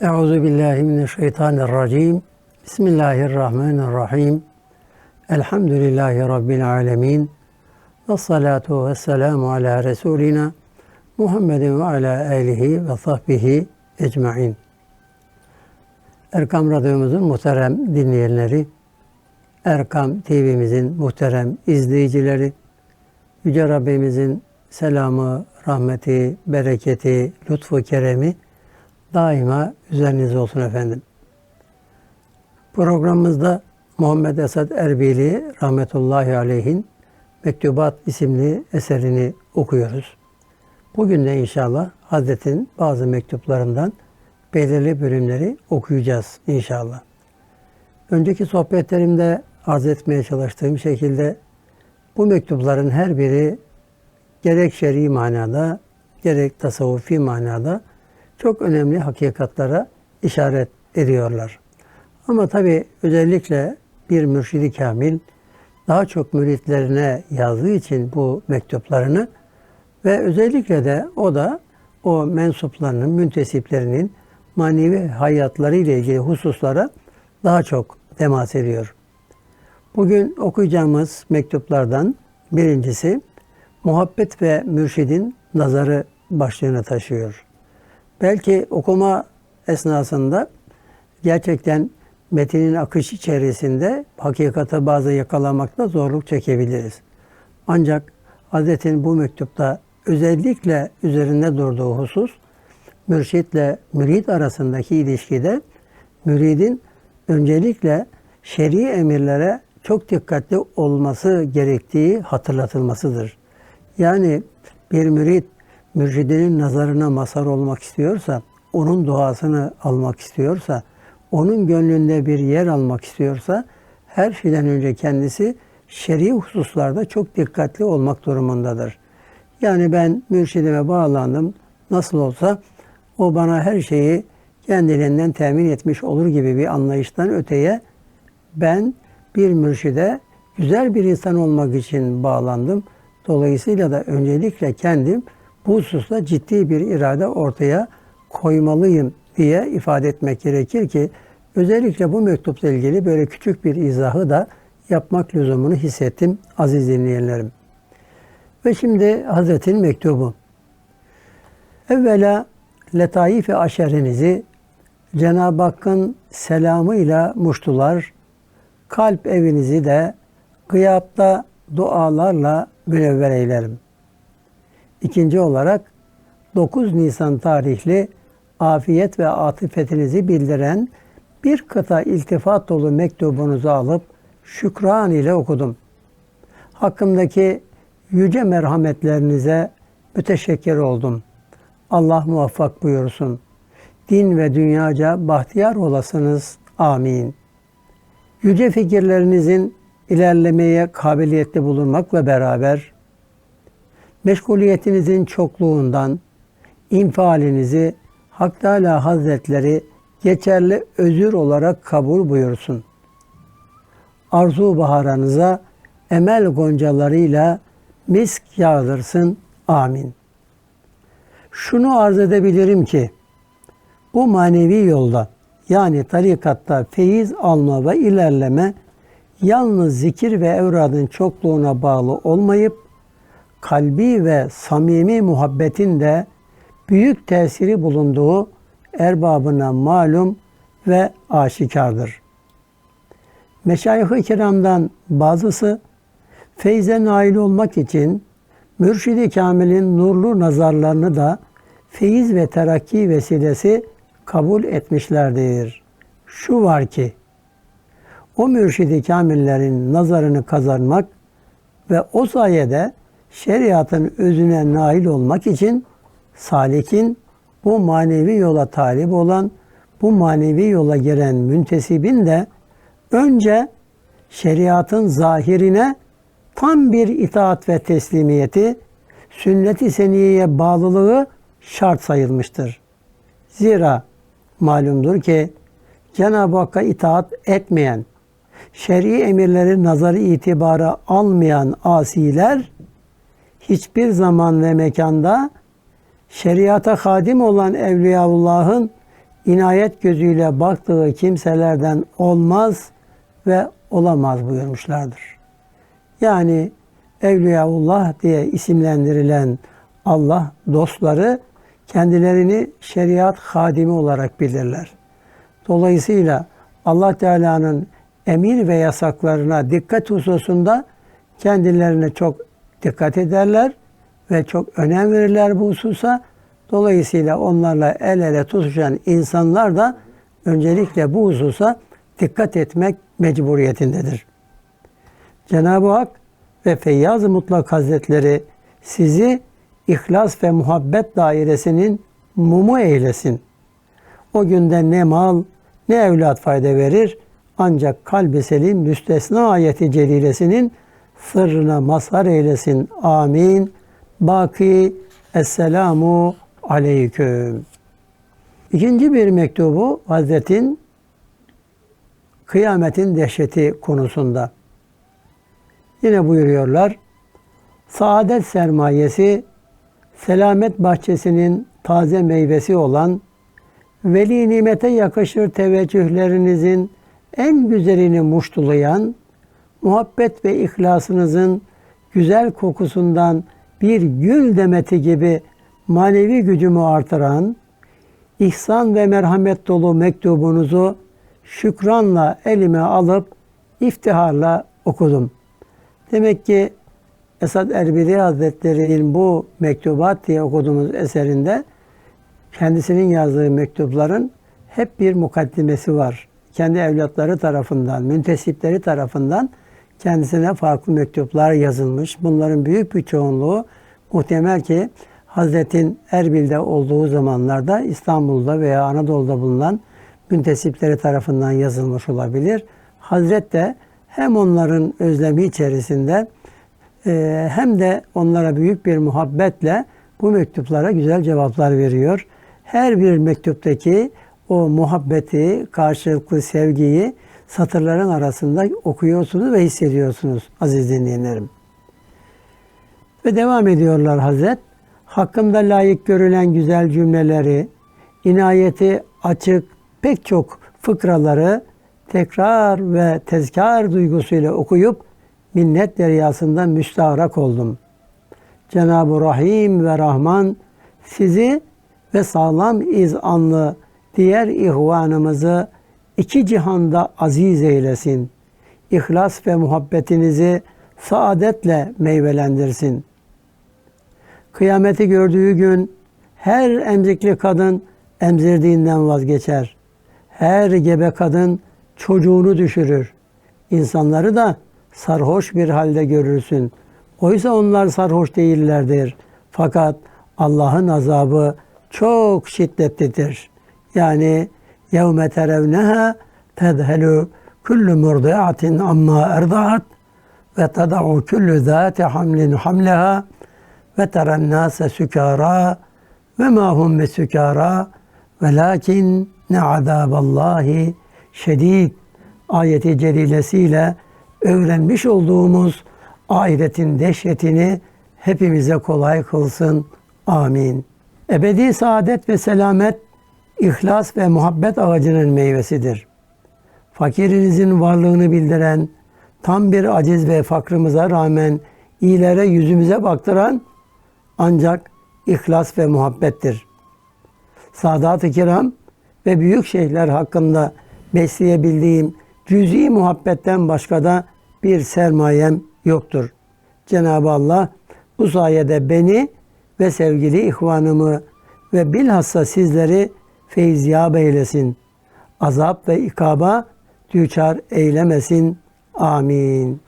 Euzu billahi mineşşeytanirracim. Bismillahirrahmanirrahim. Elhamdülillahi rabbil alamin. Ve salatu ve selamu ala Resulina Muhammedin ve ala alihi ve sahbihi ecmain. Erkam Radyomuzun muhterem dinleyenleri, Erkam TV'mizin muhterem izleyicileri, Yüce Rabbimizin selamı, rahmeti, bereketi, lütfu, keremi daima üzerinize olsun efendim. Programımızda Muhammed Esad Erbili rahmetullahi aleyhin Mektubat isimli eserini okuyoruz. Bugün de inşallah Hazret'in bazı mektuplarından belirli bölümleri okuyacağız inşallah. Önceki sohbetlerimde arz etmeye çalıştığım şekilde bu mektupların her biri gerek şer'i manada gerek tasavvufi manada çok önemli hakikatlara işaret ediyorlar. Ama tabi özellikle bir mürşidi kamil daha çok müritlerine yazdığı için bu mektuplarını ve özellikle de o da o mensuplarının, müntesiplerinin manevi hayatları ile ilgili hususlara daha çok temas ediyor. Bugün okuyacağımız mektuplardan birincisi muhabbet ve mürşidin nazarı başlığını taşıyor. Belki okuma esnasında gerçekten metinin akış içerisinde hakikate bazı yakalamakta zorluk çekebiliriz. Ancak Hazretin bu mektupta özellikle üzerinde durduğu husus mürşitle mürid arasındaki ilişkide müridin öncelikle şer'i emirlere çok dikkatli olması gerektiği hatırlatılmasıdır. Yani bir mürid mürşidinin nazarına mazhar olmak istiyorsa, onun duasını almak istiyorsa, onun gönlünde bir yer almak istiyorsa her şeyden önce kendisi şer'i hususlarda çok dikkatli olmak durumundadır. Yani ben mürşidime bağlandım. Nasıl olsa o bana her şeyi kendiliğinden temin etmiş olur gibi bir anlayıştan öteye ben bir mürşide güzel bir insan olmak için bağlandım. Dolayısıyla da öncelikle kendim bu hususta ciddi bir irade ortaya koymalıyım diye ifade etmek gerekir ki özellikle bu mektupla ilgili böyle küçük bir izahı da yapmak lüzumunu hissettim aziz dinleyenlerim. Ve şimdi Hazretin mektubu. Evvela letaif-i aşerinizi Cenab-ı Hakk'ın selamıyla muştular, kalp evinizi de gıyapta dualarla münevver eylerim. İkinci olarak 9 Nisan tarihli afiyet ve atifetinizi bildiren bir kıta iltifat dolu mektubunuzu alıp şükran ile okudum. Hakkımdaki yüce merhametlerinize müteşekkir oldum. Allah muvaffak buyursun. Din ve dünyaca bahtiyar olasınız. Amin. Yüce fikirlerinizin ilerlemeye kabiliyetli bulunmakla beraber meşguliyetinizin çokluğundan infalinizi Hak Teala Hazretleri geçerli özür olarak kabul buyursun. Arzu baharanıza emel goncalarıyla misk yağdırsın. Amin. Şunu arz edebilirim ki bu manevi yolda yani tarikatta feyiz alma ve ilerleme yalnız zikir ve evradın çokluğuna bağlı olmayıp kalbi ve samimi muhabbetin de büyük tesiri bulunduğu erbabına malum ve aşikardır. Meşayih-i kiramdan bazısı feyze nail olmak için Mürşidi Kamil'in nurlu nazarlarını da feyiz ve terakki vesilesi kabul etmişlerdir. Şu var ki, o mürşidi kamillerin nazarını kazanmak ve o sayede şeriatın özüne nail olmak için salikin bu manevi yola talip olan, bu manevi yola giren müntesibin de önce şeriatın zahirine tam bir itaat ve teslimiyeti, sünnet-i seniyeye bağlılığı şart sayılmıştır. Zira malumdur ki Cenab-ı Hakk'a itaat etmeyen, şer'i emirleri nazarı itibara almayan asiler hiçbir zaman ve mekanda şeriata hadim olan Evliyaullah'ın inayet gözüyle baktığı kimselerden olmaz ve olamaz buyurmuşlardır. Yani Evliyaullah diye isimlendirilen Allah dostları kendilerini şeriat hadimi olarak bilirler. Dolayısıyla Allah Teala'nın emir ve yasaklarına dikkat hususunda kendilerine çok dikkat ederler ve çok önem verirler bu hususa. Dolayısıyla onlarla el ele tutuşan insanlar da öncelikle bu hususa dikkat etmek mecburiyetindedir. Cenab-ı Hak ve Feyyaz-ı Mutlak Hazretleri sizi ihlas ve muhabbet dairesinin mumu eylesin. O günde ne mal ne evlat fayda verir ancak kalbi selim müstesna ayeti celilesinin sırrına mazhar eylesin. Amin. Baki Esselamu Aleyküm. İkinci bir mektubu Hazretin kıyametin dehşeti konusunda. Yine buyuruyorlar. Saadet sermayesi selamet bahçesinin taze meyvesi olan veli nimete yakışır teveccühlerinizin en güzelini muştulayan, muhabbet ve ihlasınızın güzel kokusundan bir gül demeti gibi manevi gücümü artıran, ihsan ve merhamet dolu mektubunuzu şükranla elime alıp iftiharla okudum. Demek ki Esad Erbili Hazretleri'nin bu mektubat diye okuduğumuz eserinde kendisinin yazdığı mektupların hep bir mukaddimesi var. Kendi evlatları tarafından, müntesipleri tarafından kendisine farklı mektuplar yazılmış. Bunların büyük bir çoğunluğu muhtemel ki Hazretin Erbil'de olduğu zamanlarda İstanbul'da veya Anadolu'da bulunan müntesipleri tarafından yazılmış olabilir. Hazret de hem onların özlemi içerisinde e, hem de onlara büyük bir muhabbetle bu mektuplara güzel cevaplar veriyor. Her bir mektuptaki o muhabbeti, karşılıklı sevgiyi satırların arasında okuyorsunuz ve hissediyorsunuz aziz dinleyenlerim. Ve devam ediyorlar Hazret. Hakkında layık görülen güzel cümleleri, inayeti açık pek çok fıkraları tekrar ve tezkar duygusuyla okuyup minnet deryasında müstahrak oldum. Cenab-ı Rahim ve Rahman sizi ve sağlam izanlı diğer ihvanımızı iki cihanda aziz eylesin. İhlas ve muhabbetinizi saadetle meyvelendirsin. Kıyameti gördüğü gün her emzikli kadın emzirdiğinden vazgeçer. Her gebe kadın çocuğunu düşürür. İnsanları da sarhoş bir halde görürsün. Oysa onlar sarhoş değillerdir. Fakat Allah'ın azabı çok şiddetlidir. Yani kullu murdiatin amma erdaat ve tada'u kullu zati hamlin hamleha ve teren nase sükara ve ma hum besükara velakin ne azaballahi şedid ayeti celilesiyle öğrenmiş olduğumuz ahiretin dehşetini hepimize kolay kılsın. Amin. Ebedi saadet ve selamet, ihlas ve muhabbet ağacının meyvesidir. Fakirinizin varlığını bildiren, tam bir aciz ve fakrımıza rağmen iyilere yüzümüze baktıran ancak ihlas ve muhabbettir. Sadat-ı kiram ve büyük şeyhler hakkında besleyebildiğim cüz'i muhabbetten başka da bir sermayem yoktur. Cenab-ı Allah bu sayede beni ve sevgili ihvanımı ve bilhassa sizleri feyziyab eylesin. Azap ve ikaba düçar eylemesin. Amin.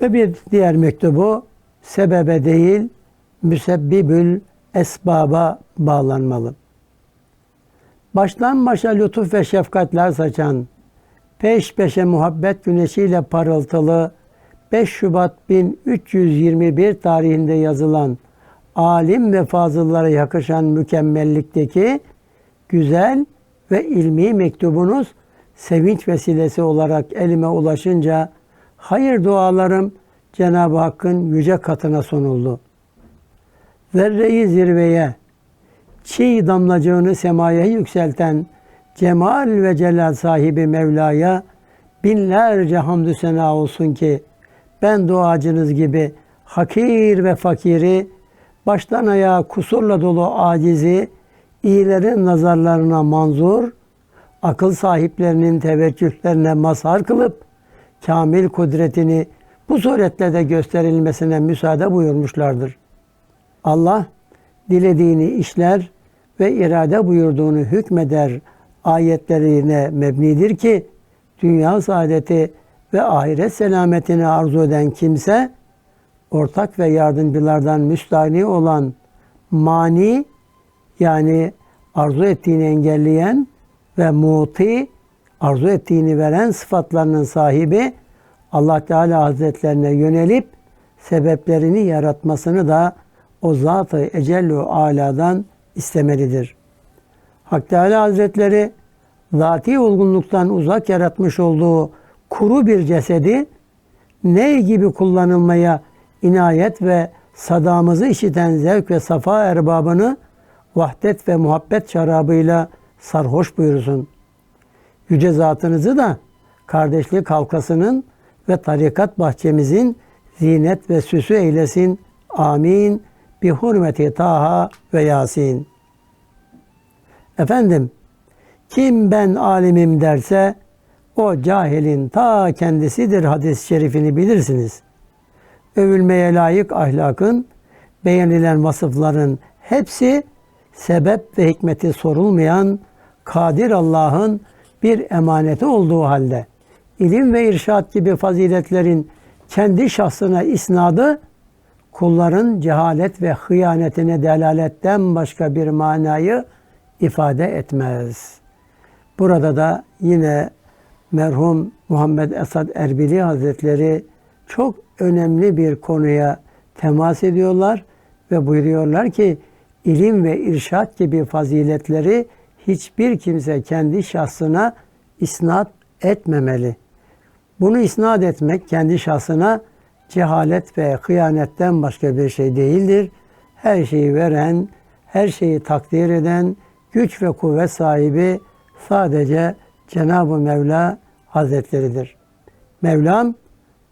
Ve bir diğer mektubu sebebe değil müsebbibül esbaba bağlanmalı. Baştan başa lütuf ve şefkatler saçan, peş peşe muhabbet güneşiyle parıltılı 5 Şubat 1321 tarihinde yazılan alim ve fazıllara yakışan mükemmellikteki güzel ve ilmi mektubunuz sevinç vesilesi olarak elime ulaşınca hayır dualarım Cenab-ı Hakk'ın yüce katına sunuldu. Zerreyi zirveye, çiğ damlacığını semaya yükselten cemal ve celal sahibi Mevla'ya binlerce hamdü sena olsun ki ben duacınız gibi hakir ve fakiri, baştan ayağa kusurla dolu acizi, iyilerin nazarlarına manzur, akıl sahiplerinin teveccühlerine mazhar kılıp, kamil kudretini bu suretle de gösterilmesine müsaade buyurmuşlardır. Allah dilediğini işler ve irade buyurduğunu hükmeder ayetlerine mebnidir ki dünya saadeti ve ahiret selametini arzu eden kimse ortak ve yardımcılardan müstahni olan mani yani arzu ettiğini engelleyen ve muti arzu ettiğini veren sıfatlarının sahibi Allah Teala Hazretlerine yönelip sebeplerini yaratmasını da o Zat-ı Ecellu Ala'dan istemelidir. Hak Teala Hazretleri zati olgunluktan uzak yaratmış olduğu kuru bir cesedi ney gibi kullanılmaya inayet ve sadamızı işiten zevk ve safa erbabını vahdet ve muhabbet şarabıyla sarhoş buyursun. Yüce zatınızı da kardeşlik halkasının ve tarikat bahçemizin zinet ve süsü eylesin. Amin. Bi hurmeti Taha ve Yasin. Efendim, kim ben alimim derse o cahilin ta kendisidir hadis-i şerifini bilirsiniz. Övülmeye layık ahlakın, beğenilen vasıfların hepsi sebep ve hikmeti sorulmayan kadir Allah'ın bir emaneti olduğu halde ilim ve irşat gibi faziletlerin kendi şahsına isnadı kulların cehalet ve hıyanetine delaletten başka bir manayı ifade etmez. Burada da yine merhum Muhammed Esad Erbili Hazretleri çok önemli bir konuya temas ediyorlar ve buyuruyorlar ki ilim ve irşat gibi faziletleri hiçbir kimse kendi şahsına isnat etmemeli. Bunu isnat etmek kendi şahsına cehalet ve hıyanetten başka bir şey değildir. Her şeyi veren, her şeyi takdir eden, güç ve kuvvet sahibi sadece Cenab-ı Mevla Hazretleridir. Mevlam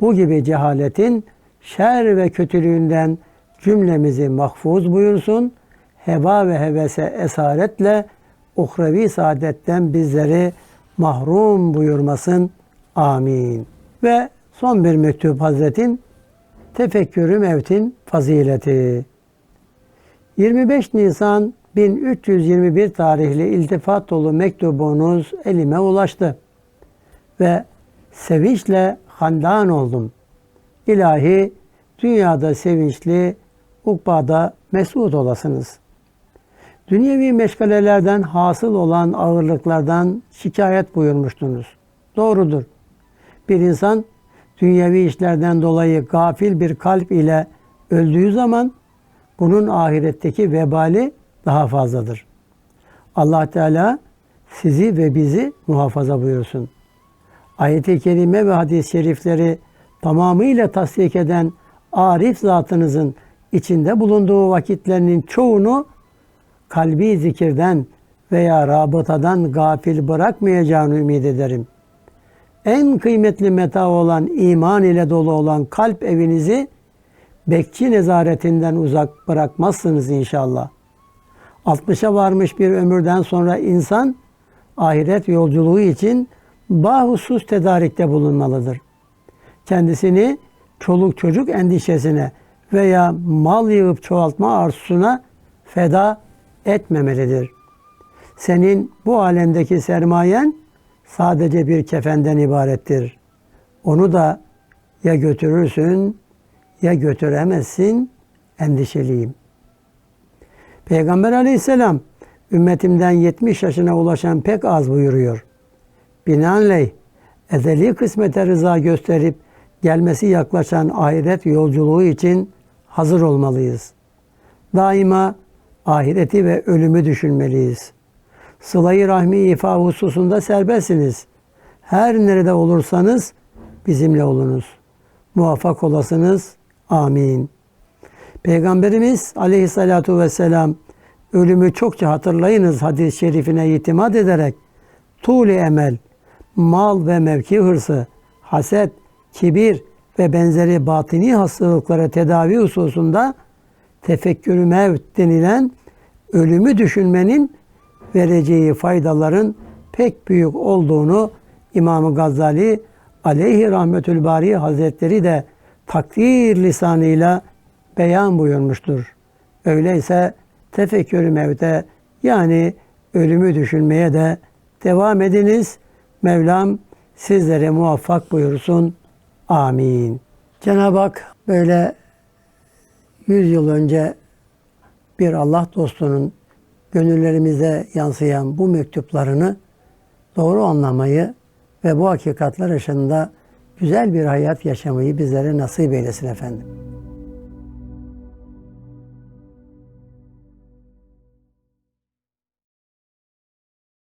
bu gibi cehaletin şer ve kötülüğünden cümlemizi mahfuz buyursun. Heva ve hevese esaretle uhrevi saadetten bizleri mahrum buyurmasın. Amin. Ve son bir mektup Hazretin Tefekkürü Mevt'in fazileti. 25 Nisan 1321 tarihli iltifat dolu mektubunuz elime ulaştı. Ve sevinçle handan oldum. İlahi dünyada sevinçli, ukbada mesut olasınız. Dünyevi meşgalelerden hasıl olan ağırlıklardan şikayet buyurmuştunuz. Doğrudur. Bir insan dünyevi işlerden dolayı gafil bir kalp ile öldüğü zaman bunun ahiretteki vebali daha fazladır. Allah Teala sizi ve bizi muhafaza buyursun. Ayet-i kerime ve hadis-i şerifleri tamamıyla tasdik eden arif zatınızın içinde bulunduğu vakitlerinin çoğunu kalbi zikirden veya rabıtadan gafil bırakmayacağını ümit ederim. En kıymetli meta olan iman ile dolu olan kalp evinizi bekçi nezaretinden uzak bırakmazsınız inşallah. 60'a varmış bir ömürden sonra insan ahiret yolculuğu için bahusus tedarikte bulunmalıdır. Kendisini çoluk çocuk endişesine veya mal yığıp çoğaltma arzusuna feda etmemelidir. Senin bu alemdeki sermayen sadece bir kefenden ibarettir. Onu da ya götürürsün ya götüremezsin endişeliyim. Peygamber aleyhisselam ümmetimden 70 yaşına ulaşan pek az buyuruyor. Binaenaleyh ezeli kısmete rıza gösterip gelmesi yaklaşan ahiret yolculuğu için hazır olmalıyız. Daima ahireti ve ölümü düşünmeliyiz. Sıla-i rahmi ifa hususunda serbestsiniz. Her nerede olursanız bizimle olunuz. Muvaffak olasınız. Amin. Peygamberimiz aleyhissalatu vesselam ölümü çokça hatırlayınız hadis-i şerifine itimat ederek tuğli emel, mal ve mevki hırsı, haset, kibir ve benzeri batini hastalıklara tedavi hususunda tefekkürü mevt denilen ölümü düşünmenin vereceği faydaların pek büyük olduğunu İmam-ı Gazali aleyhi rahmetül bari hazretleri de takdir lisanıyla beyan buyurmuştur. Öyleyse tefekkürü mevte yani ölümü düşünmeye de devam ediniz. Mevlam sizlere muvaffak buyursun. Amin. Cenab-ı Hak böyle 100 yıl önce bir Allah dostunun gönüllerimize yansıyan bu mektuplarını doğru anlamayı ve bu hakikatler ışığında güzel bir hayat yaşamayı bizlere nasip eylesin efendim.